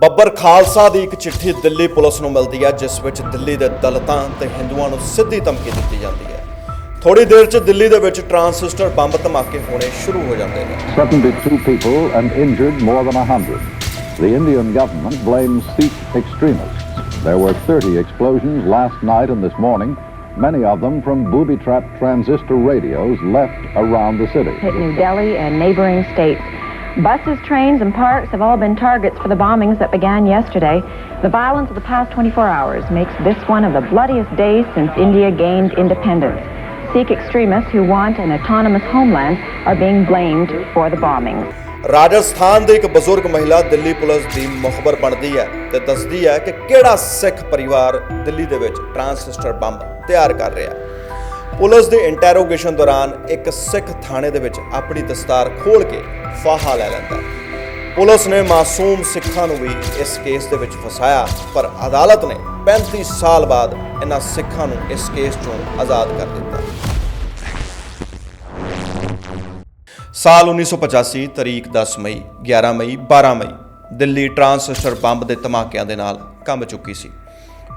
ਬੱਬਰ ਖਾਲਸਾ ਦੀ ਇੱਕ ਚਿੱਠੀ ਦਿੱਲੀ ਪੁਲਿਸ ਨੂੰ ਮਿਲਦੀ ਹੈ ਜਿਸ ਵਿੱਚ ਦਿੱਲੀ ਦੇ ਦਲਿਤਾਂ ਤੇ ਹਿੰਦੂਆਂ ਨੂੰ ਸਿੱਧੀ ਧਮਕੀ ਦਿੱਤੀ ਜਾਂਦੀ ਹੈ ਥੋੜੀ ਦੇਰ 'ਚ ਦਿੱਲੀ ਦੇ ਵਿੱਚ ਟਰਾਂਸਿਸਟਰ ਬੰਬ ਧਮਾਕੇ ਹੋਣੇ ਸ਼ੁਰੂ ਹੋ ਜਾਂਦੇ ਨੇ 72 people and injured more than 100. The Indian government blames Sikh extremists. There were 30 explosions last night and this morning, many of them from booby-trapped transistor radios left around the city. hit New Delhi and neighboring states. Buses, trains, and parks have all been targets for the bombings that began yesterday. The violence of the past 24 hours makes this one of the bloodiest days since India gained independence. Sikh extremists who want an autonomous homeland are being blamed for the bombings. Rajasthan ਦੀ ਇੱਕ ਬਜ਼ੁਰਗ ਮਹਿਲਾ Delhi police ਦੀ ਮੁਖਬਰ ਬਣਦੀ ਹੈ ਤੇ ਦੱਸਦੀ ਹੈ ਕਿ ਕਿਹੜਾ ਸਿੱਖ ਪਰਿਵਾਰ ਦਿੱਲੀ ਦੇ ਵਿੱਚ ਟਰਾਂਸਿਸਟਰ ਬੰਬ ਤਿਆਰ ਕਰ ਰਿਹਾ ਹੈ ਪੁਲਿਸ ਦੇ ਇੰਟਰੋਗੇਸ਼ਨ ਦੌਰਾਨ ਇੱਕ ਸਿੱਖ ਥਾਣੇ ਦੇ ਵਿੱਚ ਆਪਣੀ ਦਸਤਾਰ ਖੋਲ ਕੇ ਫਾਹਾ ਲੈ ਲੈਂਦਾ। ਪੁਲਿਸ ਨੇ ਮਾਸੂਮ ਸਿੱਖਾਂ ਨੂੰ ਵੀ ਇਸ ਕੇਸ ਦੇ ਵਿੱਚ ਫਸਾਇਆ, ਪਰ ਅਦਾਲਤ ਨੇ 35 ਸਾਲ ਬਾਅਦ ਇਹਨਾਂ ਸਿੱਖਾਂ ਨੂੰ ਇਸ ਕੇਸ ਚੋਂ ਆਜ਼ਾਦ ਕਰ ਦਿੱਤਾ। ਸਾਲ 1985 ਤਰੀਕ 10 ਮਈ 11 ਮਈ 12 ਮਈ, ਦਿੱਲੀ ਟਰਾਂਸਿਸਟਰ ਬੰਬ ਦੇ ਧਮਾਕਿਆਂ ਦੇ ਨਾਲ ਕੰਬ ਚੁੱਕੀ ਸੀ।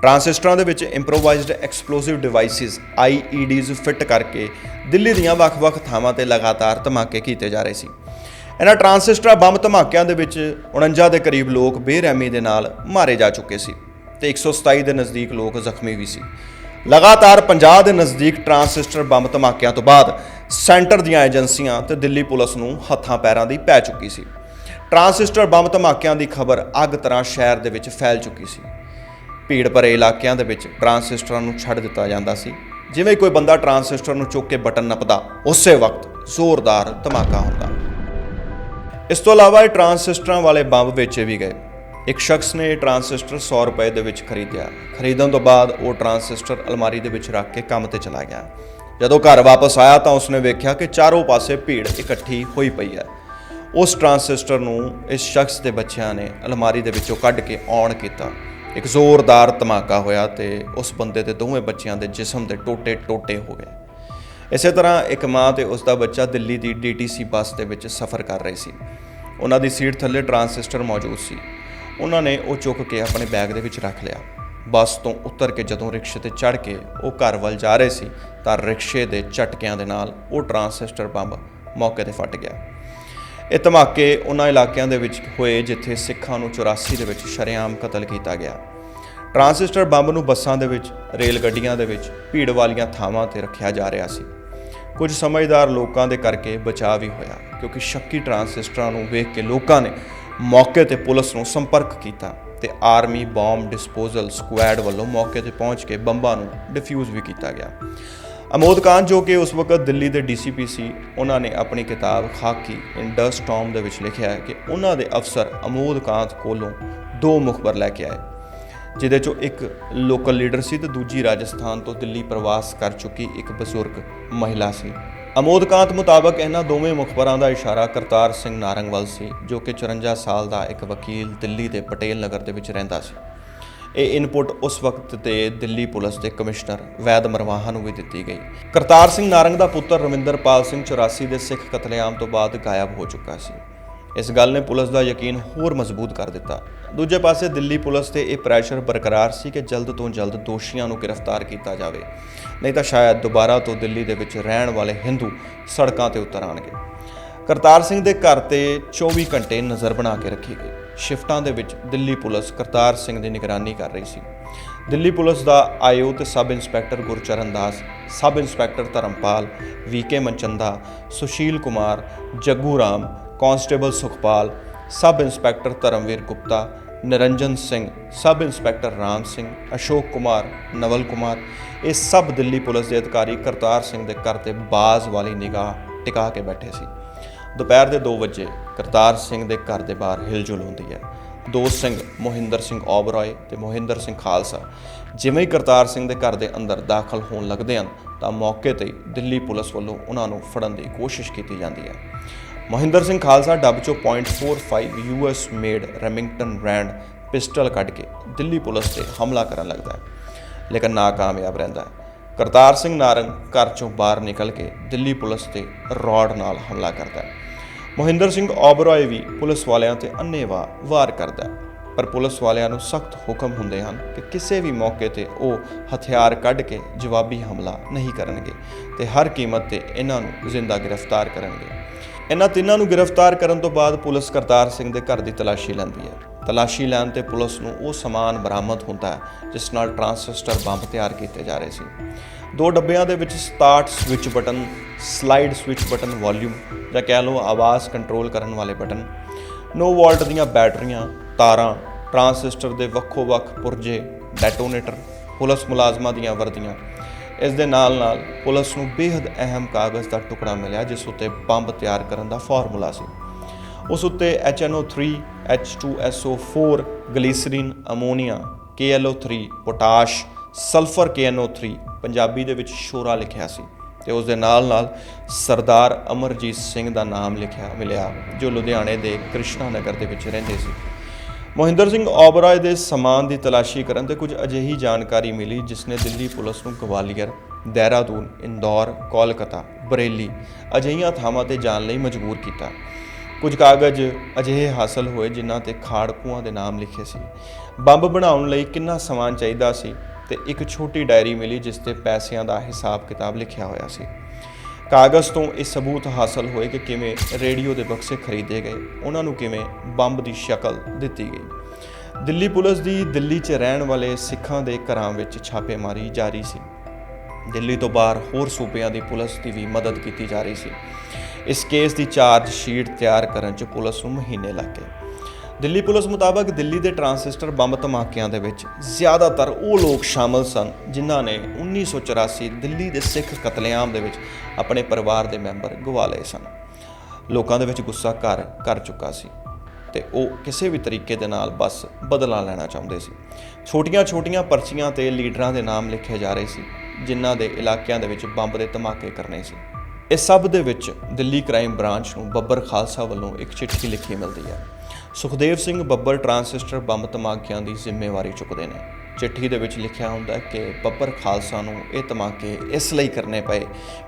ਟਰਾਂਸਿਸਟਰਾਂ ਦੇ ਵਿੱਚ improvised explosive devices IEDs fit ਕਰਕੇ ਦਿੱਲੀ ਦੀਆਂ ਵੱਖ-ਵੱਖ ਥਾਵਾਂ ਤੇ ਲਗਾਤਾਰ ਧਮਾਕੇ ਕੀਤੇ ਜਾ ਰਹੇ ਸੀ। ਇਹਨਾਂ ਟਰਾਂਸਿਸਟਰਾਂ ਬੰਬ ਧਮਾਕਿਆਂ ਦੇ ਵਿੱਚ 49 ਦੇ ਕਰੀਬ ਲੋਕ ਬੇਰਹਿਮੀ ਦੇ ਨਾਲ ਮਾਰੇ ਜਾ ਚੁੱਕੇ ਸੀ ਤੇ 127 ਦੇ ਨਜ਼ਦੀਕ ਲੋਕ ਜ਼ਖਮੀ ਵੀ ਸੀ। ਲਗਾਤਾਰ 50 ਦੇ ਨਜ਼ਦੀਕ ਟਰਾਂਸਿਸਟਰ ਬੰਬ ਧਮਾਕਿਆਂ ਤੋਂ ਬਾਅਦ ਸੈਂਟਰ ਦੀਆਂ ਏਜੰਸੀਆਂ ਤੇ ਦਿੱਲੀ ਪੁਲਿਸ ਨੂੰ ਹੱਥਾਂ ਪੈਰਾਂ ਦੀ ਪੈ ਚੁੱਕੀ ਸੀ। ਟਰਾਂਸਿਸਟਰ ਬੰਬ ਧਮਾਕਿਆਂ ਦੀ ਖਬਰ ਅੱਗ ਤਰ੍ਹਾਂ ਸ਼ਹਿਰ ਦੇ ਵਿੱਚ ਫੈਲ ਚੁੱਕੀ ਸੀ। ਭੀੜ ਭਰੇ ਇਲਾਕਿਆਂ ਦੇ ਵਿੱਚ ਟਰਾਂਸਿਸਟਰਾਂ ਨੂੰ ਛੱਡ ਦਿੱਤਾ ਜਾਂਦਾ ਸੀ। ਜਿਵੇਂ ਕੋਈ ਬੰਦਾ ਟਰਾਂਸਿਸਟਰ ਨੂੰ ਚੁੱਕ ਕੇ ਬਟਨ ਨੱਪਦਾ, ਉਸੇ ਵਕਤ ਜ਼ੋਰਦਾਰ ਧਮਾਕਾ ਹੁੰਦਾ। ਇਸ ਤੋਂ ਇਲਾਵਾ ਇਹ ਟਰਾਂਸਿਸਟਰਾਂ ਵਾਲੇ ਬੰਬ ਵੇਚੇ ਵੀ ਗਏ। ਇੱਕ ਸ਼ਖਸ ਨੇ ਇਹ ਟਰਾਂਸਿਸਟਰ 100 ਰੁਪਏ ਦੇ ਵਿੱਚ ਖਰੀਦਿਆ। ਖਰੀਦਣ ਤੋਂ ਬਾਅਦ ਉਹ ਟਰਾਂਸਿਸਟਰ ਅਲਮਾਰੀ ਦੇ ਵਿੱਚ ਰੱਖ ਕੇ ਕੰਮ ਤੇ ਚਲਾ ਗਿਆ। ਜਦੋਂ ਘਰ ਵਾਪਸ ਆਇਆ ਤਾਂ ਉਸਨੇ ਵੇਖਿਆ ਕਿ ਚਾਰੋਂ ਪਾਸੇ ਭੀੜ ਇਕੱਠੀ ਹੋਈ ਪਈ ਹੈ। ਉਸ ਟਰਾਂਸਿਸਟਰ ਨੂੰ ਇਸ ਸ਼ਖਸ ਦੇ ਬੱਚਿਆਂ ਨੇ ਅਲਮਾਰੀ ਦੇ ਵਿੱਚੋਂ ਕੱਢ ਕੇ ਔਨ ਕੀਤਾ। ਇੱਕ ਜ਼ੋਰਦਾਰ ਧਮਾਕਾ ਹੋਇਆ ਤੇ ਉਸ ਬੰਦੇ ਦੇ ਦੋਵੇਂ ਬੱਚਿਆਂ ਦੇ ਜਿਸਮ ਦੇ ਟੋਟੇ-ਟੋਟੇ ਹੋ ਗਏ। ਇਸੇ ਤਰ੍ਹਾਂ ਇੱਕ ਮਾਂ ਤੇ ਉਸ ਦਾ ਬੱਚਾ ਦਿੱਲੀ ਦੀ ਡੀਟੀਸੀ ਬੱਸ ਦੇ ਵਿੱਚ ਸਫ਼ਰ ਕਰ ਰਹੇ ਸੀ। ਉਹਨਾਂ ਦੀ ਸੀਟ ਥੱਲੇ ਟਰਾਂਸਿਸਟਰ ਮੌਜੂਦ ਸੀ। ਉਹਨਾਂ ਨੇ ਉਹ ਚੁੱਕ ਕੇ ਆਪਣੇ ਬੈਗ ਦੇ ਵਿੱਚ ਰੱਖ ਲਿਆ। ਬੱਸ ਤੋਂ ਉਤਰ ਕੇ ਜਦੋਂ ਰਿਕਸ਼ੇ ਤੇ ਚੜ੍ਹ ਕੇ ਉਹ ਘਰ ਵੱਲ ਜਾ ਰਹੇ ਸੀ ਤਾਂ ਰਿਕਸ਼ੇ ਦੇ ਝਟਕਿਆਂ ਦੇ ਨਾਲ ਉਹ ਟਰਾਂਸਿਸਟਰ ਬੰਬ ਮੌਕੇ ਤੇ ਫਟ ਗਿਆ। ਇਹ ਧਮਾਕੇ ਉਹਨਾਂ ਇਲਾਕਿਆਂ ਦੇ ਵਿੱਚ ਹੋਏ ਜਿੱਥੇ ਸਿੱਖਾਂ ਨੂੰ 84 ਦੇ ਵਿੱਚ ਸ਼ਰੇਆਮ ਕਤਲ ਕੀਤਾ ਗਿਆ। ਟਰਾਂਸਿਸਟਰ ਬੰਬ ਨੂੰ ਬੱਸਾਂ ਦੇ ਵਿੱਚ, ਰੇਲ ਗੱਡੀਆਂ ਦੇ ਵਿੱਚ, ਭੀੜ ਵਾਲੀਆਂ ਥਾਵਾਂ ਤੇ ਰੱਖਿਆ ਜਾ ਰਿਹਾ ਸੀ। ਕੁਝ ਸਮਝਦਾਰ ਲੋਕਾਂ ਦੇ ਕਰਕੇ ਬਚਾਅ ਵੀ ਹੋਇਆ, ਕਿਉਂਕਿ ਸ਼ੱਕੀ ਟਰਾਂਸਿਸਟਰਾਂ ਨੂੰ ਵੇਖ ਕੇ ਲੋਕਾਂ ਨੇ ਮੌਕੇ ਤੇ ਪੁਲਿਸ ਨੂੰ ਸੰਪਰਕ ਕੀਤਾ ਤੇ ਆਰਮੀ ਬੰਬ ਡਿਸਪੋਜ਼ਲ ਸਕੁਐਡ ਵੱਲੋਂ ਮੌਕੇ ਤੇ ਪਹੁੰਚ ਕੇ ਬੰਬਾਂ ਨੂੰ ਡਿਫਿਊਜ਼ ਵੀ ਕੀਤਾ ਗਿਆ। ਅਮੋਦ ਕਾਂਤ, ਜੋ ਕਿ ਉਸ ਵਕਤ ਦਿੱਲੀ ਦੇ ਡੀਸੀਪੀ ਸੀ, ਉਹਨਾਂ ਨੇ ਆਪਣੀ ਕਿਤਾਬ ਖਾਕੀ ਇਨ ਡਸਟ ਸਟਾਰਮ ਦੇ ਵਿੱਚ ਲਿਖਿਆ ਹੈ ਕਿ ਉਹਨਾਂ ਦੇ ਅਫਸਰ ਅਮੋਦ ਕਾਂਤ ਕੋਲੋਂ ਦੋ ਮੁਖਬਰ ਲੈ ਕੇ ਆਏ, ਜਿਹਦੇ ਚੋਂ ਇੱਕ ਲੋਕਲ ਲੀਡਰ ਸੀ ਤੇ ਦੂਜੀ ਰਾਜਸਥਾਨ ਤੋਂ ਦਿੱਲੀ ਪ੍ਰਵਾਸ ਕਰ ਚੁੱਕੀ ਇੱਕ ਬਜ਼ੁਰਗ ਮਹਿਲਾ ਸੀ। ਅਮੋਦ ਕਾਂਤ ਮੁਤਾਬਕ ਇਹਨਾਂ ਦੋਵੇਂ ਮੁਖਬਰਾਂ ਦਾ ਇਸ਼ਾਰਾ ਕਰਤਾਰ ਸਿੰਘ ਨਾਰੰਗਵਾਲ ਸੀ, ਜੋ ਕਿ 54 ਸਾਲ ਦਾ ਇੱਕ ਵਕੀਲ ਦਿੱਲੀ ਦੇ ਪਟੇਲ ਨਗਰ ਦੇ ਵਿੱਚ ਰਹਿੰਦਾ ਸੀ। ਇਹ ਇਨਪੁਟ ਉਸ ਵਕਤ ਤੇ ਦਿੱਲੀ ਪੁਲਿਸ ਦੇ ਕਮਿਸ਼ਨਰ ਵੈਦ ਮਰਵਾਹਾ ਨੂੰ ਵੀ ਦਿੱਤੀ ਗਈ। ਕਰਤਾਰ ਸਿੰਘ ਨਾਰੰਗ ਦਾ ਪੁੱਤਰ ਰਵਿੰਦਰਪਾਲ ਸਿੰਘ 84 ਦੇ ਸਿੱਖ ਕਤਲੇਆਮ ਤੋਂ ਬਾਅਦ ਗਾਇਬ ਹੋ ਚੁੱਕਾ ਸੀ। ਇਸ ਗੱਲ ਨੇ ਪੁਲਿਸ ਦਾ ਯਕੀਨ ਹੋਰ ਮਜ਼ਬੂਤ ਕਰ ਦਿੱਤਾ। ਦੂਜੇ ਪਾਸੇ ਦਿੱਲੀ ਪੁਲਿਸ ਤੇ ਇਹ ਪ੍ਰੈਸ਼ਰ ਬਰਕਰਾਰ ਸੀ ਕਿ ਜਲਦ ਤੋਂ ਜਲਦ ਦੋਸ਼ੀਆਂ ਨੂੰ ਗ੍ਰਿਫਤਾਰ ਕੀਤਾ ਜਾਵੇ। ਨਹੀਂ ਤਾਂ ਸ਼ਾਇਦ ਦੁਬਾਰਾ ਤੋਂ ਦਿੱਲੀ ਦੇ ਵਿੱਚ ਰਹਿਣ ਵਾਲੇ ਹਿੰਦੂ ਸੜਕਾਂ ਤੇ ਉਤਰ ਆਣਗੇ ਕਰਤਾਰ ਸਿੰਘ ਦੇ ਘਰ ਤੇ 24 ਘੰਟੇ ਨਜ਼ਰ ਬਣਾ ਕੇ ਰੱਖੀ ਗਈ। ਸ਼ਿਫਟਾਂ ਦੇ ਵਿੱਚ ਦਿੱਲੀ ਪੁਲਿਸ ਕਰਤਾਰ ਸਿੰਘ ਦੀ ਨਿਗਰਾਨੀ ਕਰ ਰਹੀ ਸੀ। ਦਿੱਲੀ ਪੁਲਿਸ ਦਾ ਆਈਓ ਤੇ sub inspector Gurcharan Das, sub inspector Dharampal V K Manchanda, Sushil Kumar, Jaggu Ram, constable Sukhpal, sub inspector Dharamvir Gupta, Niranjan Singh, sub inspector Ram Singh, Ashok Kumar, Naval Kumar, ਇਹ ਸਭ Delhi police ਦੇ ਅਧਿਕਾਰੀ ਕਰਤਾਰ ਸਿੰਘ ਦੇ ਘਰ ਤੇ ਬਾਜ਼ ਵਾਲੀ ਨਿਗਾਹ ਟਿਕਾ ਕੇ ਬੈਠੇ ਸੀ। ਦੁਪਹਿਰ ਦੇ 2 ਵਜੇ ਕਰਤਾਰ ਸਿੰਘ ਦੇ ਘਰ ਦੇ ਬਾਹਰ ਹਿਲਜੁਲ ਹੁੰਦੀ ਹੈ। ਦੋ ਸਿੰਘ, ਮੋਹਿੰਦਰ ਸਿੰਘ ਔਬਰਾਏ ਤੇ ਮੋਹਿੰਦਰ ਸਿੰਘ ਖਾਲਸਾ। ਜਿਵੇਂ ਹੀ ਕਰਤਾਰ ਸਿੰਘ ਦੇ ਘਰ ਦੇ ਅੰਦਰ ਦਾਖਲ ਹੋਣ ਲੱਗਦੇ ਹਨ, ਤਾਂ ਮੌਕੇ ਤੇ ਦਿੱਲੀ ਪੁਲਿਸ ਵੱਲੋਂ ਉਹਨਾਂ ਨੂੰ ਫੜਨ ਦੀ ਕੋਸ਼ਿਸ਼ ਕੀਤੀ ਜਾਂਦੀ ਹੈ। ਮੋਹਿੰਦਰ ਸਿੰਘ ਖਾਲਸਾ ਡੱਬ ਚੋਂ .45 US made Remington Rand pistol ਕੱਢ ਕੇ ਦਿੱਲੀ ਪੁਲਿਸ ਤੇ ਹਮਲਾ ਕਰਨ ਲੱਗਦਾ ਹੈ, ਲੇਕਿਨ ਨਾਕਾਮਯਾਬ ਰਹਿੰਦਾ ਹੈ। ਕਰਤਾਰ ਸਿੰਘ ਨਾਰੰਗ ਘਰ ਚੋਂ ਬਾਹਰ ਨਿਕਲ ਕੇ ਦਿੱਲੀ ਪੁਲਿਸ ਤੇ ਰੌਡ ਨਾਲ ਹਮਲਾ ਕਰਦਾ ਹੈ। ਮੋਹਿੰਦਰ ਸਿੰਘ ਔਬਰਾਏ ਵੀ ਪੁਲਿਸ ਵਾਲਿਆਂ ਤੇ ਅੰਨ੍ਹੇਵਾਹ ਵਾਰ ਕਰਦਾ ਹੈ। ਪਰ ਪੁਲਿਸ ਵਾਲਿਆਂ ਨੂੰ ਸਖਤ ਹੁਕਮ ਹੁੰਦੇ ਹਨ ਕਿ ਕਿਸੇ ਵੀ ਮੌਕੇ ਤੇ ਉਹ ਹਥਿਆਰ ਕੱਢ ਕੇ ਜਵਾਬੀ ਹਮਲਾ ਨਹੀਂ ਕਰਨਗੇ ਤੇ ਹਰ ਕੀਮਤ ਤੇ ਇਹਨਾਂ ਨੂੰ ਜ਼ਿੰਦਾ ਗ੍ਰਿਫਤਾਰ ਕਰਨਗੇ। ਇਹਨਾਂ ਤਿੰਨਾਂ ਨੂੰ ਗ੍ਰਿਫਤਾਰ ਕਰਨ ਤੋਂ ਬਾਅਦ ਪੁਲਿਸ ਕਰਤਾਰ ਸਿੰਘ ਦੇ ਘਰ ਦੀ ਤਲਾਸ਼ੀ ਲੈਂਦੀ ਹੈ। ਤਲਾਸ਼ੀ ਲੈਣ ਤੇ ਪੁਲਿਸ ਨੂੰ ਉਹ ਸਮਾਨ ਬਰਾਮਦ ਹੁੰਦਾ ਹੈ, ਜਿਸ ਨਾਲ ਟਰਾਂਸਿਸਟਰ ਬੰਬ ਤਿਆਰ ਕੀਤੇ ਜਾ ਰਹੇ ਸੀ। ਦੋ ਡੱਬਿਆਂ ਦੇ ਵਿੱਚ start switch button, slide switch button volume ਜਾਂ ਕਹਿ ਲਓ ਆਵਾਜ਼ ਕੰਟਰੋਲ ਕਰਨ ਵਾਲੇ ਬਟਨ 9 ਵੋਲਟ ਦੀਆਂ ਬੈਟਰੀਆਂ, ਤਾਰਾਂ, ਟਰਾਂਸਿਸਟਰ ਦੇ ਵੱਖੋ-ਵੱਖ ਪੁਰਜੇ, ਡੈਟੋਨੇਟਰ, ਪੁਲਿਸ ਮੁਲਾਜ਼ਮਾਂ ਦੀਆਂ ਵਰਦੀਆਂ ਇਸ ਦੇ ਨਾਲ ਨਾਲ ਪੁਲਿਸ ਨੂੰ ਬੇहद ਅਹਿਮ ਕਾਗਜ਼ ਦਾ ਟੁਕੜਾ ਮਿਲਿਆ, ਜਿਸ ਉੱਤੇ ਬੰਬ ਤਿਆਰ ਕਰਨ ਦਾ ਫਾਰਮੂਲਾ ਸੀ। ਉਸ ਉੱਤੇ HNO3 H2SO4 glycerine, ammonia KLO3 potash, sulphur KNO3 Punjabi ਦੇ ਵਿੱਚ ਸ਼ੋਰਾ ਲਿਖਿਆ ਸੀ ਤੇ ਉਸ ਦੇ ਨਾਲ ਨਾਲ ਸਰਦਾਰ ਅਮਰਜੀਤ ਸਿੰਘ ਦਾ ਨਾਮ ਲਿਖਿਆ, ਮਿਲਿਆ, ਜੋ ਲੁਧਿਆਣੇ ਦੇ ਕ੍ਰਿਸ਼ਨਾ ਨਗਰ ਦੇ ਵਿੱਚ ਰਹਿੰਦੇ ਸੀ। ਮੋਹਿੰਦਰ ਸਿੰਘ ਓਬਰਾਏ ਦੇ ਸਮਾਨ ਦੀ ਤਲਾਸ਼ੀ ਕਰਨ ਤੇ ਕੁਝ ਅਜਿਹੀ ਜਾਣਕਾਰੀ ਮਿਲੀ ਜਿਸ ਨੇ ਦਿੱਲੀ ਪੁਲਿਸ ਨੂੰ ਗਵਾਲੀਅਰ, ਦੇਹਰਾਦੂਨ, ਇੰਦੌਰ, ਕੋਲਕਾਤਾ, ਬਰੇਲੀ ਅਜਿਹੀਆਂ ਥਾਵਾਂ ਤੇ ਜਾਣ ਲਈ ਮਜਬੂਰ ਕੀਤਾ। ਕੁਝ ਕਾਗਜ਼ ਅਜਿਹੇ ਹਾਸਲ ਹੋਏ ਜਿਨ੍ਹਾਂ ਤੇ ਖਾੜਕੂਆਂ ਦੇ ਨਾਮ ਲਿਖੇ ਸੀ। ਬੰਬ ਬਣਾਉਣ ਲਈ ਕਿੰਨਾ ਸਮਾਨ ਚਾਹੀਦਾ ਸੀ ਤੇ ਇੱਕ ਛੋਟੀ ਡਾਇਰੀ ਮਿਲੀ ਜਿਸ ਤੇ ਪੈਸਿਆਂ ਦਾ ਹਿਸਾਬ ਕਿਤਾਬ ਲਿਖਿਆ ਹੋਇਆ ਸੀ। ਕਾਗਜ਼ ਤੋਂ ਇਹ ਸਬੂਤ ਹਾਸਲ ਹੋਏ ਕਿ ਕਿਵੇਂ ਰੇਡੀਓ ਦੇ ਬਕਸੇ ਖਰੀਦੇ ਗਏ, ਉਹਨਾਂ ਨੂੰ ਕਿਵੇਂ ਬੰਬ ਦੀ ਸ਼ਕਲ ਦਿੱਤੀ ਗਈ। ਦਿੱਲੀ ਪੁਲਿਸ ਦੀ ਦਿੱਲੀ 'ਚ ਰਹਿਣ ਵਾਲੇ ਸਿੱਖਾਂ ਦੇ ਘਰਾਂ ਵਿੱਚ ਛਾਪੇਮਾਰੀ ਜਾਰੀ ਸੀ। ਦਿੱਲੀ ਤੋਂ ਬਾਹਰ ਹੋਰ ਸੂਬਿਆਂ ਦੀ ਪੁਲਿਸ ਦੀ ਵੀ ਮਦਦ ਕੀਤੀ ਜਾ ਰਹੀ ਸੀ। ਇਸ ਕੇਸ ਦੀ ਚਾਰਜ ਸ਼ੀਟ ਤਿਆਰ ਕਰਨ 'ਚ ਪੁਲਿਸ ਨੂੰ ਮਹੀਨੇ ਲੱਗ ਗਏ। ਦਿੱਲੀ ਪੁਲਿਸ ਮੁਤਾਬਕ ਦਿੱਲੀ ਦੇ ਟਰਾਂਸਿਸਟਰ ਬੰਬ ਧਮਾਕਿਆਂ ਦੇ ਵਿੱਚ ਜ਼ਿਆਦਾਤਰ ਉਹ ਲੋਕ ਸ਼ਾਮਲ ਸਨ ਜਿਨ੍ਹਾਂ ਨੇ 1984 ਦਿੱਲੀ ਦੇ ਸਿੱਖ ਕਤਲੇਆਮ ਦੇ ਵਿੱਚ ਆਪਣੇ ਪਰਿਵਾਰ ਦੇ ਮੈਂਬਰ ਗਵਾ ਲਏ ਸਨ। ਲੋਕਾਂ ਦੇ ਵਿੱਚ ਗੁੱਸਾ ਘਰ ਕਰ ਚੁੱਕਾ ਸੀ ਤੇ ਉਹ ਕਿਸੇ ਵੀ ਤਰੀਕੇ ਦੇ ਨਾਲ ਬਸ ਬਦਲਾ ਲੈਣਾ ਚਾਹੁੰਦੇ ਸੀ। ਛੋਟੀਆਂ-ਛੋਟੀਆਂ ਪਰਚੀਆਂ ਤੇ ਲੀਡਰਾਂ ਦੇ ਨਾਮ ਲਿਖੇ ਜਾ ਰਹੇ ਸੀ, ਜਿਨ੍ਹਾਂ ਦੇ ਇਲਾਕਿਆਂ ਦੇ ਵਿੱਚ ਬੰਬ ਦੇ ਧਮਾਕੇ ਕਰਨੇ ਸੀ। ਇਸ ਸਭ ਦੇ ਵਿੱਚ ਦਿੱਲੀ ਕ੍ਰਾਈਮ ਬ੍ਰਾਂਚ ਨੂੰ ਬੱਬਰ ਖਾਲਸਾ ਵੱਲੋਂ ਇੱਕ ਚਿੱਠੀ ਲਿਖੀ ਮਿਲਦੀ ਹੈ। ਸੁਖਦੇਵ ਸਿੰਘ ਬੱਬਰ ਟਰਾਂਸਿਸਟਰ ਬੰਬ ਧਮਾਕਿਆਂ ਦੀ ਜ਼ਿੰਮੇਵਾਰੀ ਚੁੱਕਦੇ ਨੇ। ਚਿੱਠੀ ਦੇ ਵਿੱਚ ਲਿਖਿਆ ਹੁੰਦਾ ਕਿ ਬੱਬਰ ਖਾਲਸਾ ਨੂੰ ਇਹ ਧਮਾਕੇ ਇਸ ਲਈ ਕਰਨੇ ਪਏ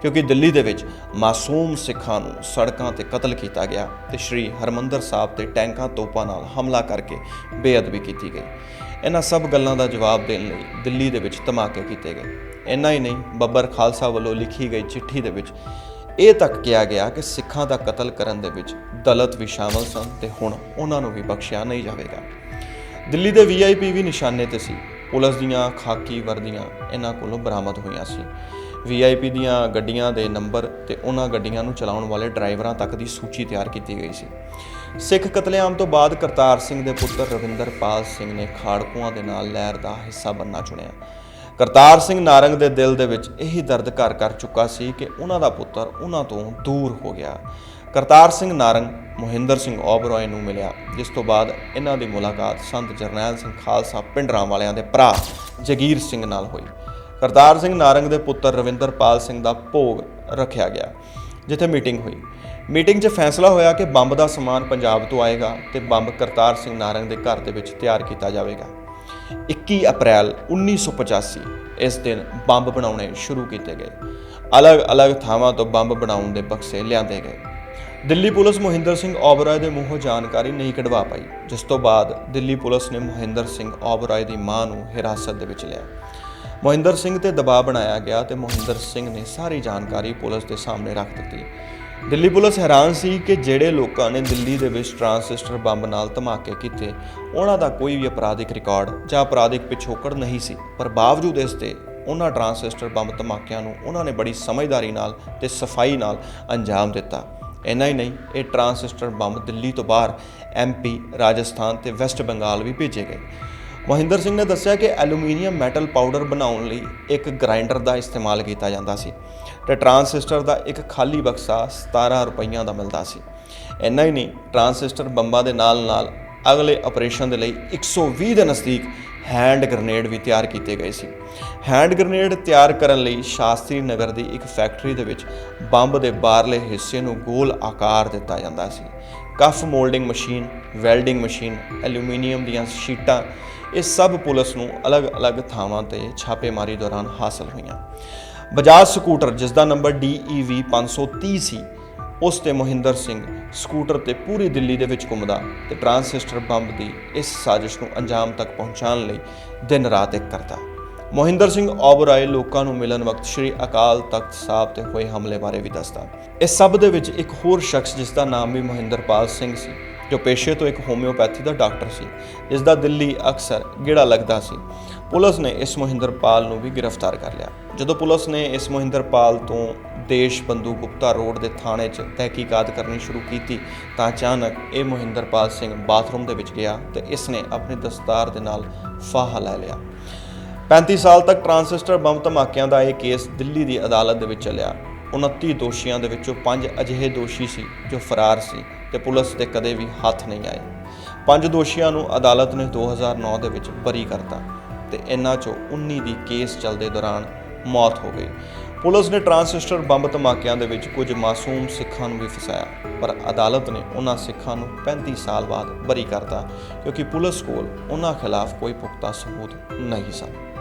ਕਿਉਂਕਿ ਦਿੱਲੀ ਦੇ ਵਿੱਚ ਮਾਸੂਮ ਸਿੱਖਾਂ ਨੂੰ ਸੜਕਾਂ ਤੇ ਕਤਲ ਕੀਤਾ ਗਿਆ ਤੇ ਸ਼੍ਰੀ ਹਰਮੰਦਰ ਸਾਹਿਬ ਤੇ ਟੈਂਕਾਂ ਤੋਪਾਂ ਨਾਲ ਹਮਲਾ ਕਰਕੇ ਬੇਅਦਬੀ ਕੀਤੀ ਗਈ। ਇਹਨਾਂ ਸਭ ਗੱਲਾਂ ਦਾ ਜਵਾਬ ਦੇਣ ਲਈ ਦਿੱਲੀ ਦੇ ਵਿੱਚ ਧਮਾਕੇ ਕੀਤੇ ਗਏ। ਇੰਨਾ ਹੀ ਨਹੀਂ, ਬੱਬਰ ਖਾਲਸਾ ਵੱਲੋਂ ਲਿਖੀ ਗਈ ਚਿੱਠੀ ਦੇ ਵਿੱਚ ਇਹ ਤੱਕ ਕਿਹਾ ਗਿਆ ਕਿ ਸਿੱਖਾਂ ਦਾ ਕਤਲ ਕਰਨ ਦੇ ਵਿੱਚ ਦਲਤ ਵੀ ਸ਼ਾਮਲ ਸਨ ਤੇ ਹੁਣ ਉਹਨਾਂ ਨੂੰ ਵੀ ਬਖਸ਼ਿਆ ਨਹੀਂ ਜਾਵੇਗਾ। ਦਿੱਲੀ ਦੇ ਵੀਆਈਪੀ ਵੀ ਨਿਸ਼ਾਨੇ ਤੇ ਸੀ। ਪੁਲਿਸ ਦੀਆਂ ਖਾਕੀ ਵਰਦੀਆਂ ਇਹਨਾਂ ਕੋਲੋਂ ਬਰਾਮਦ ਹੋਈਆਂ ਸੀ। ਵੀਆਈਪੀ ਦੀਆਂ ਗੱਡੀਆਂ ਦੇ ਨੰਬਰ ਤੇ ਉਹਨਾਂ ਗੱਡੀਆਂ ਨੂੰ ਚਲਾਉਣ ਵਾਲੇ ਡਰਾਈਵਰਾਂ ਤੱਕ ਦੀ ਸੂਚੀ ਤਿਆਰ ਕੀਤੀ ਗਈ ਸੀ। ਸਿੱਖ ਕਤਲੇਆਮ ਤੋਂ ਬਾਅਦ ਕਰਤਾਰ ਸਿੰਘ ਦੇ ਪੁੱਤਰ ਰਵਿੰਦਰਪਾਲ ਸਿੰਘ ਨੇ ਖਾੜਕੂਆਂ ਦੇ ਨਾਲ ਲਹਿਰ ਦਾ ਹਿੱਸਾ ਬਣਨਾ ਚੁਣਿਆ। ਕਰਤਾਰ ਸਿੰਘ ਨਾਰੰਗ ਦੇ ਦਿਲ ਦੇ ਵਿੱਚ ਇਹੀ ਦਰਦ ਘਰ ਕਰ ਚੁੱਕਾ ਸੀ ਕਿ ਉਹਨਾਂ ਦਾ ਪੁੱਤਰ ਉਹਨਾਂ ਤੋਂ ਦੂਰ ਹੋ ਗਿਆ। ਕਰਤਾਰ ਸਿੰਘ ਨਾਰੰਗ, ਮੋਹਿੰਦਰ ਸਿੰਘ ਓਬਰੋਏ ਨੂੰ ਮਿਲਿਆ, ਜਿਸ ਤੋਂ ਬਾਅਦ ਇਹਨਾਂ ਦੀ ਮੁਲਾਕਾਤ ਸੰਤ ਜਰਨੈਲ ਸਿੰਘ ਖਾਲਸਾ ਪਿੰਡਰਾਂ ਵਾਲਿਆਂ ਦੇ ਭਰਾ ਜਗੀਰ ਸਿੰਘ ਨਾਲ ਹੋਈ। ਕਰਤਾਰ ਸਿੰਘ ਨਾਰੰਗ ਦੇ ਪੁੱਤਰ ਰਵਿੰਦਰਪਾਲ ਸਿੰਘ ਦਾ ਭੋਗ ਰੱਖਿਆ ਗਿਆ, ਜਿੱਥੇ ਮੀਟਿੰਗ ਹੋਈ। ਮੀਟਿੰਗ 'ਚ ਫੈਸਲਾ ਹੋਇਆ ਕਿ ਬੰਬ ਦਾ ਸਮਾਨ ਪੰਜਾਬ ਤੋਂ ਆਏਗਾ ਤੇ ਬੰਬ ਕਰਤਾਰ ਸਿੰਘ ਨਾਰੰਗ ਦੇ ਘਰ ਦੇ ਵਿੱਚ ਤਿਆਰ ਕੀਤਾ ਜਾਵੇਗਾ। 21 ਅਪ੍ਰੈਲ 1985 ਇਸ ਦਿਨ ਬੰਬ ਬਣਾਉਣੇ ਸ਼ੁਰੂ ਕੀਤੇ ਗਏ। ਅਲੱਗ-ਅਲੱਗ ਥਾਵਾਂ ਤੋਂ ਬੰਬ ਬਣਾਉਣ ਦੇ ਬਕਸੇ ਲਿਆਂਦੇ ਗਏ। ਦਿੱਲੀ ਪੁਲਿਸ ਮੋਹਿੰਦਰ ਸਿੰਘ ਓਬਰਾਏ ਦੇ ਮੂੰਹੋਂ ਜਾਣਕਾਰੀ ਨਹੀਂ ਕਢਵਾ ਪਾਈ, ਜਿਸ ਤੋਂ ਬਾਅਦ ਦਿੱਲੀ ਪੁਲਿਸ ਨੇ ਮੋਹਿੰਦਰ ਸਿੰਘ ਓਬਰਾਏ ਦੀ ਮਾਂ ਨੂੰ ਹਿਰਾਸਤ ਦੇ ਵਿੱਚ ਲਿਆ। ਮੋਹਿੰਦਰ ਸਿੰਘ ਤੇ ਦਬਾਅ ਬਣਾਇਆ ਗਿਆ ਤੇ ਮੋਹਿੰਦਰ ਸਿੰਘ ਨੇ ਸਾਰੀ ਜਾਣਕਾਰੀ ਪੁਲਿਸ ਦੇ ਸਾਹਮਣੇ ਰੱਖ ਦਿੱਤੀ। ਦਿੱਲੀ ਪੁਲਿਸ ਹੈਰਾਨ ਸੀ ਕਿ ਜਿਹੜੇ ਲੋਕਾਂ ਨੇ ਦਿੱਲੀ ਦੇ ਵਿੱਚ ਟਰਾਂਸਿਸਟਰ ਬੰਬ ਨਾਲ ਧਮਾਕੇ ਕੀਤੇ, ਉਹਨਾਂ ਦਾ ਕੋਈ ਵੀ ਅਪਰਾਧਿਕ ਰਿਕਾਰਡ ਜਾਂ ਅਪਰਾਧਿਕ ਪਿਛੋਕੜ ਨਹੀਂ ਸੀ। ਪਰ ਬਾਵਜੂਦ ਇਸ ਦੇ ਉਹਨਾਂ ਟਰਾਂਸਿਸਟਰ ਬੰਬ ਧਮਾਕਿਆਂ ਨੂੰ ਉਹਨਾਂ ਨੇ ਬੜੀ ਸਮਝਦਾਰੀ ਨਾਲ ਤੇ ਸਫ਼ਾਈ ਨਾਲ ਅੰਜਾਮ ਦਿੱਤਾ। ਇੰਨਾ ਹੀ ਨਹੀਂ, ਇਹ ਟਰਾਂਸਿਸਟਰ ਬੰਬ ਦਿੱਲੀ ਤੋਂ ਬਾਹਰ ਐਮਪੀ ਰਾਜਸਥਾਨ ਤੇ ਵੈਸਟ ਬੰਗਾਲ ਵੀ ਭੇਜੇ ਗਏ। ਮਹਿੰਦਰ ਸਿੰਘ ਨੇ ਦੱਸਿਆ ਕਿ ਐਲੂਮੀਨੀਅਮ ਮੈਟਲ ਪਾਊਡਰ ਬਣਾਉਣ ਲਈ ਇੱਕ ਗ੍ਰਾਈਂਡਰ ਦਾ ਇਸਤੇਮਾਲ ਕੀਤਾ ਜਾਂਦਾ ਸੀ ਤੇ ਟਰਾਂਸਿਸਟਰ ਦਾ ਇੱਕ ਖਾਲੀ ਬਕਸਾ 17 ਰੁਪਈਆਂ ਦਾ ਮਿਲਦਾ ਸੀ। ਇੰਨਾ ਹੀ ਨਹੀਂ, ਟਰਾਂਸਿਸਟਰ ਬੰਬਾਂ ਦੇ ਨਾਲ-ਨਾਲ ਅਗਲੇ ਆਪਰੇਸ਼ਨ ਦੇ ਲਈ 120 ਦੇ ਨਜ਼ਦੀਕ ਹੈਂਡ ਗ੍ਰਨੇਡ ਵੀ ਤਿਆਰ ਕੀਤੇ ਗਏ ਸੀ। ਹੈਂਡ ਗ੍ਰਨੇਡ ਤਿਆਰ ਕਰਨ ਲਈ ਸ਼ਾਸਤਰੀ ਨਗਰ ਦੀ ਇੱਕ ਫੈਕਟਰੀ ਦੇ ਵਿੱਚ ਬੰਬ ਦੇ ਬਾਹਰਲੇ ਹਿੱਸੇ ਨੂੰ ਗੋਲ ਆਕਾਰ ਦਿੱਤਾ ਜਾਂਦਾ ਸੀ। Cuff moulding machine, welding machine, aluminium ਦੀਆਂ ਸ਼ੀਟਾਂ ਇਹ ਸਭ ਪੁਲਿਸ ਨੂੰ ਅਲੱਗ-ਅਲੱਗ ਥਾਵਾਂ ਤੇ ਛਾਪੇਮਾਰੀ ਦੌਰਾਨ ਹਾਸਲ ਹੋਈਆਂ। ਬਜਾਜ ਸਕੂਟਰ ਜਿਸ ਦਾ ਨੰਬਰ DEV 530 ਸੀ ਉਸ ਤੇ ਮੋਹਿੰਦਰ ਸਿੰਘ ਸਕੂਟਰ ਤੇ ਪੂਰੀ ਦਿੱਲੀ ਦੇ ਵਿੱਚ ਘੁੰਮਦਾ ਤੇ ਟਰਾਂਸਿਸਟਰ ਬੰਬ ਦੀ ਇਸ ਸਾਜ਼ਿਸ਼ ਨੂੰ ਅੰਜਾਮ ਤੱਕ ਪਹੁੰਚਾਉਣ ਲਈ ਦਿਨ ਰਾਤ ਇੱਕ ਕਰਦਾ। ਮੋਹਿੰਦਰ ਸਿੰਘ ਓਬਰਾਏ ਲੋਕਾਂ ਨੂੰ ਮਿਲਣ ਵਕਤ ਸ੍ਰੀ ਅਕਾਲ ਤਖਤ ਸਾਹਿਬ ਤੇ ਹੋਏ ਹਮਲੇ ਬਾਰੇ ਵੀ ਦੱਸਦਾ। ਇਸ ਸਭ ਦੇ ਵਿੱਚ ਇੱਕ ਹੋਰ ਸ਼ਖਸ ਜਿਸ ਦਾ ਨਾਮ ਵੀ ਮੋਹਿੰਦਰਪਾਲ ਸਿੰਘ ਸੀ। ਜੋ ਪੇਸ਼ੇ ਤੋਂ ਇੱਕ ਹੋਮਿਓਪੈਥੀ ਦਾ ਡਾਕਟਰ ਸੀ, ਜਿਸ ਦਾ ਦਿੱਲੀ ਅਕਸਰ ਗੇੜਾ ਲੱਗਦਾ ਸੀ। ਪੁਲਿਸ ਨੇ ਇਸ ਮੋਹਿੰਦਰਪਾਲ ਨੂੰ ਵੀ ਗ੍ਰਿਫਤਾਰ ਕਰ ਲਿਆ। ਜਦੋਂ ਪੁਲਿਸ ਨੇ ਇਸ ਮੋਹਿੰਦਰਪਾਲ ਤੋਂ ਦੇਸ਼ ਬੰਦੂ ਗੁਪਤਾ ਰੋਡ ਦੇ ਥਾਣੇ 'ਚ ਤਹਿਕੀਕਾਤ ਕਰਨੀ ਸ਼ੁਰੂ ਕੀਤੀ, ਤਾਂ ਅਚਾਨਕ ਇਹ ਮੋਹਿੰਦਰਪਾਲ ਸਿੰਘ ਬਾਥਰੂਮ ਦੇ ਵਿੱਚ ਗਿਆ ਤੇ ਇਸ ਨੇ ਆਪਣੀ ਦਸਤਾਰ ਦੇ ਨਾਲ ਫਾਹਾ ਲੈ ਲਿਆ। 35 ਸਾਲ ਤੱਕ ਟਰਾਂਸਿਸਟਰ ਬੰਬ ਧਮਾਕਿਆਂ ਦਾ ਇਹ ਕੇਸ ਦਿੱਲੀ ਦੀ ਅਦਾਲਤ ਦੇ ਵਿੱਚ ਚੱਲਿਆ। 29 ਦੋਸ਼ੀਆਂ ਦੇ ਵਿੱਚੋਂ 5 ਅਜਿਹੇ ਦੋਸ਼ੀ ਸੀ ਜੋ ਫਰਾਰ ਸੀ। ਤੇ ਪੁਲਿਸ ਦੇ ਕਦੇ ਵੀ ਹੱਥ ਨਹੀਂ ਆਏ। ਪੰਜ ਦੋਸ਼ੀਆਂ ਨੂੰ ਅਦਾਲਤ ਨੇ 2009 ਦੇ ਵਿੱਚ ਬਰੀ ਕਰਤਾ ਤੇ ਇਹਨਾਂ ਚੋਂ 19 ਦੀ ਕੇਸ ਚੱਲਦੇ ਦੌਰਾਨ ਮੌਤ ਹੋ ਗਈ। ਪੁਲਿਸ ਨੇ ਟਰਾਂਸਿਸਟਰ ਬੰਬ ਧਮਾਕਿਆਂ ਦੇ ਵਿੱਚ ਕੁਝ ਮਾਸੂਮ ਸਿੱਖਾਂ ਨੂੰ ਵੀ ਫਸਾਇਆ, ਪਰ ਅਦਾਲਤ ਨੇ ਉਹਨਾਂ ਸਿੱਖਾਂ ਨੂੰ 35 ਸਾਲ ਬਾਅਦ ਬਰੀ ਕਰਤਾ ਕਿਉਂਕਿ ਪੁਲਿਸ ਕੋਲ ਉਹਨਾਂ ਖਿਲਾਫ ਕੋਈ ਪੁਖਤਾ ਸਬੂਤ ਨਹੀਂ ਸਨ।